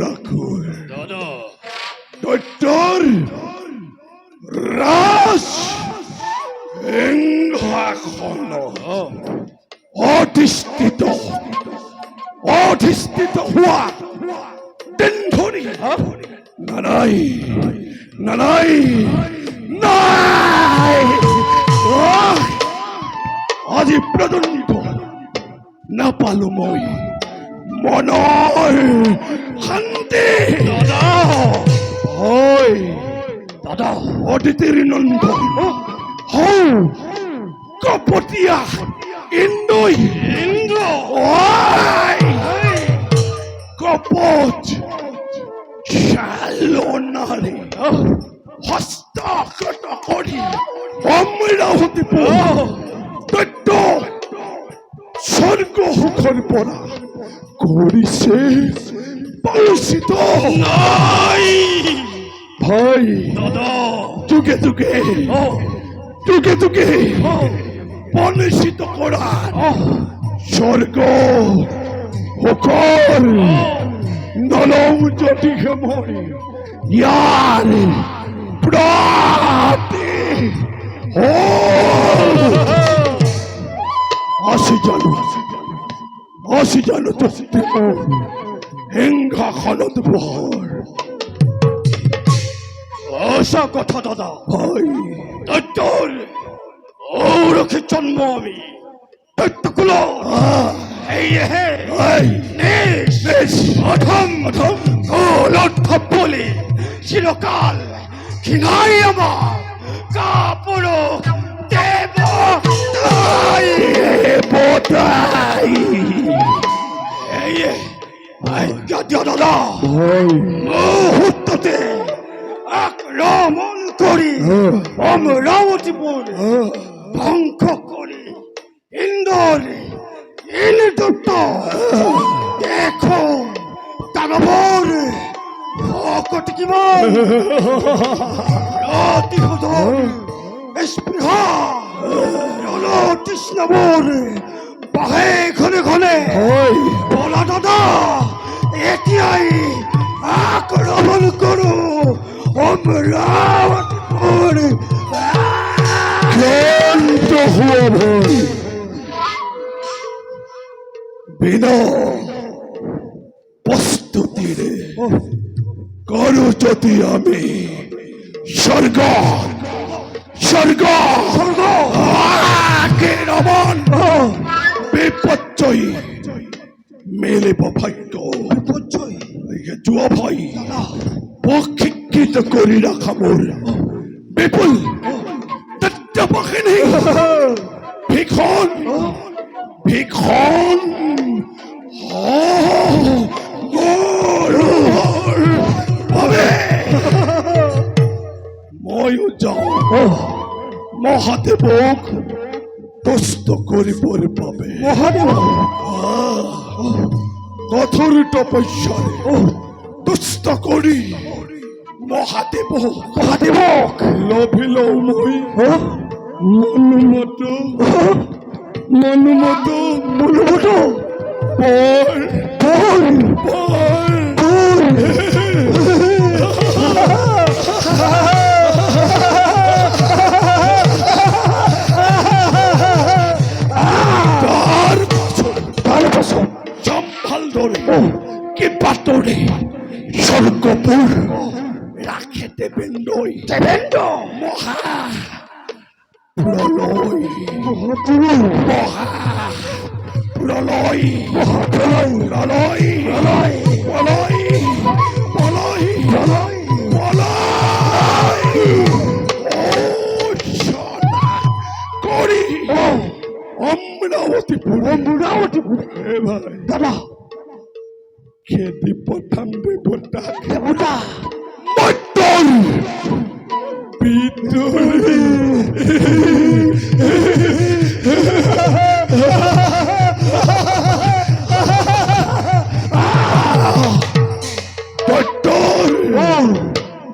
রাখুন ডক্টর রাস অধিষ্ঠিত। অধিষ্ঠিত হওয়া দিন ধরি নারায়ণ। নাই নাই। আজি প্রদণ্ড না পালো মই মনৰ শান্তি। দাদা হয়। দাদা অদিতিৰ নন্দ। হৌ কপটীয়া ইন্দুই। ইন্দু। কপট চালনাৰে দৈত্য সনগ্রহ কল্পনা করিছে বংশিত নাই ভাই যুগে যুগে যুগে যুগে বংশিত করার স্বর্গ হকল নলম জটিকে মরে ইয়ার প্রাতে অসিজন অসিজন হিংঘা খনত ভর আশা কথা দাদা। ভাই দত্তর ঔরখে জন্ম আমি। দত্তকুলো এই হে ভাই নেশ। নেশ। অধম অধম। গোলট থপ্পলি চিরকাল খিনাই আমার কাপ দাদা মুহূর্ততে আক্রমণ করি অমরাবতীপুর ধ্বংস করি ইন্দোর, ইন্দুত্ত। দেখো ভকট কিমান অতিহতর স্পৃহা রণতৃষ্ণবর বাহে ঘনে ঘনে। বলা দাদা এতিয়াই আক্রমণ করো। অমরাবতীপুর ক্লান্ত হওয়া ভাই বিনা প্রস্তুতিরে করো যদি আমি স্বর্গ স্বর্গ। স্বর্গ। আগে রমন বিপর্যয় মেলে ভাগ্য জুয়া ভাই পক্ষীকৃত রাখা মোর। বিপুল তত্ত্ববাহিনী। ভিক্ষণ মহাদেবক দস্ত করি পরে পাবে। মহাদেব। কথর তপস্যায়। দুষ্ট করি। মহাদেব মহাদেব। লভিল মই মনুমত। মনুমত। মনুমত। বল বল বল বল Get স্বর্গপূর্ব রাখে দেবেন্দ্রই দেবেন্দ্র মহা। প্রলয়। মহা। প্রলয়। প্রলয়। প্রলয়। প্রলয়। প্রলয়। প্রলয়। প্রলয়। অমরাবতী পুরো অমরাবতী পুরো দাদা। খেয়ে দিব্য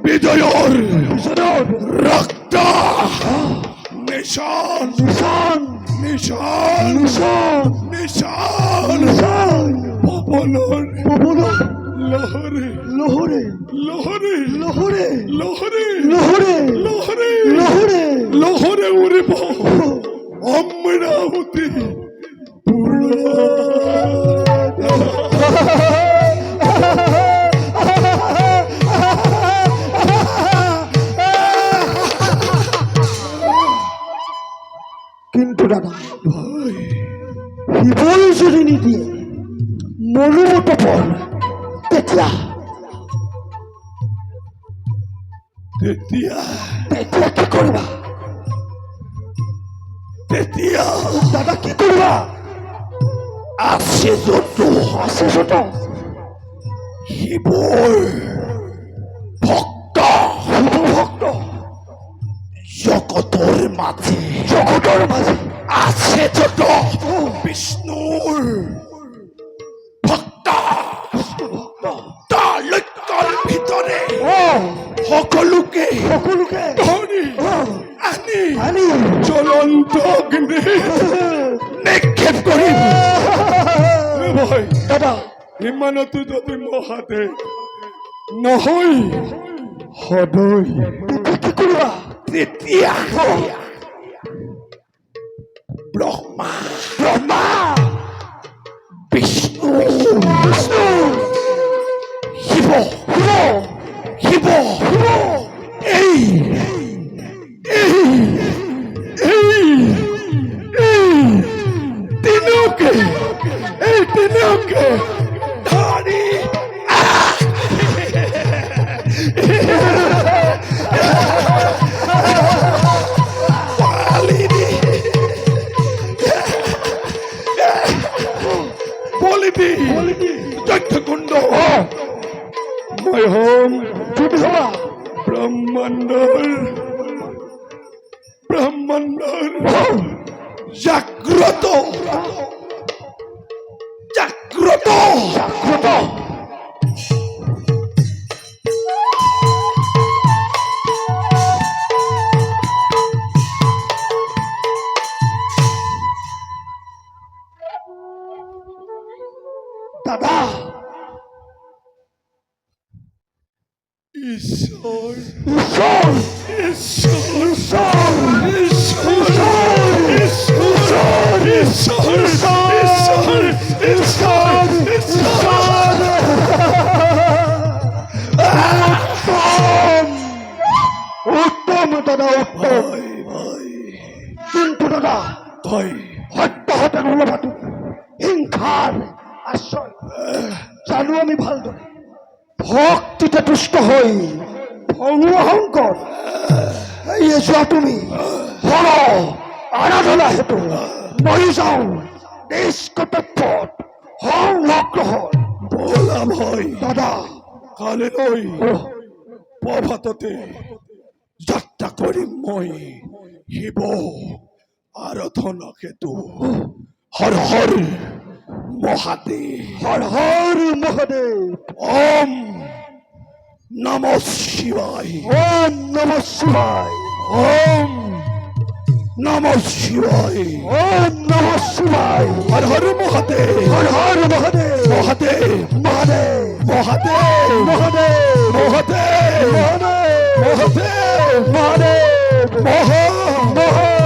বিজয়র রক্ত নিশান নিশান নিশান নিশান নিশান নিশান পবনর পবন লহরে লোহরে লহরে লোহরে লহরে লোহরে অমরাবতী কিন্তু দাদা শিৱই যদি নিদিয়ে মনোমত পল তেতিয়া। তেতিয়া। তেতিয়া কি কৰিবা? পেতিয়া দাদা কি করবা? আসে যত। আসে যত। হিবল। মানে জ্বলন্ত অগ্নি। নিক্ষেপ করি। ভাই দাদা হিমানত যদি মহাদে নহই, হদই। কি করবা তৃতীয়া। ব্রহ্মা। ব্রহ্মা। বিষ্ণু বিষ্ণু। জাগ্রত। জাগ্রত। দাদা। ঈশ্বর ঈশ্বর। ঈশ্বর ঈশ্বর। It's gone! It's gone! উত্তম দাদা উত্তম। কিন্তু দাদা ভয় হত্যা হলো ভাটু হিংসার আশ্রয়। জানো আমি ভালদরে। ভক্তিতে তুষ্ট হই। ভঙু অহংকর। এই যোৱা তুমি সৰ আৰাধনা হেতু। মৰি যাওঁ। নিষ্কট হল অগ্রহণ বললাম হয়। দাদা। কালে ওই প্রভাততে যাত্রা করি মই। হিব আরাধনা কেতু হর হর মহাদেব। হর হর মহাদেব। ওম নম শিবায়। ওম নম শিবায়। ওম নম শিৱায় ওম নম শিৱায় হৰ হৰ মহাদেব। হৰ হৰ মহাদেব। মহাদেব মহাদেব মহাদেব। মহাদেব। মহাদেব মহাদেব। মহাদেব। মহাদেব। মহা মহা।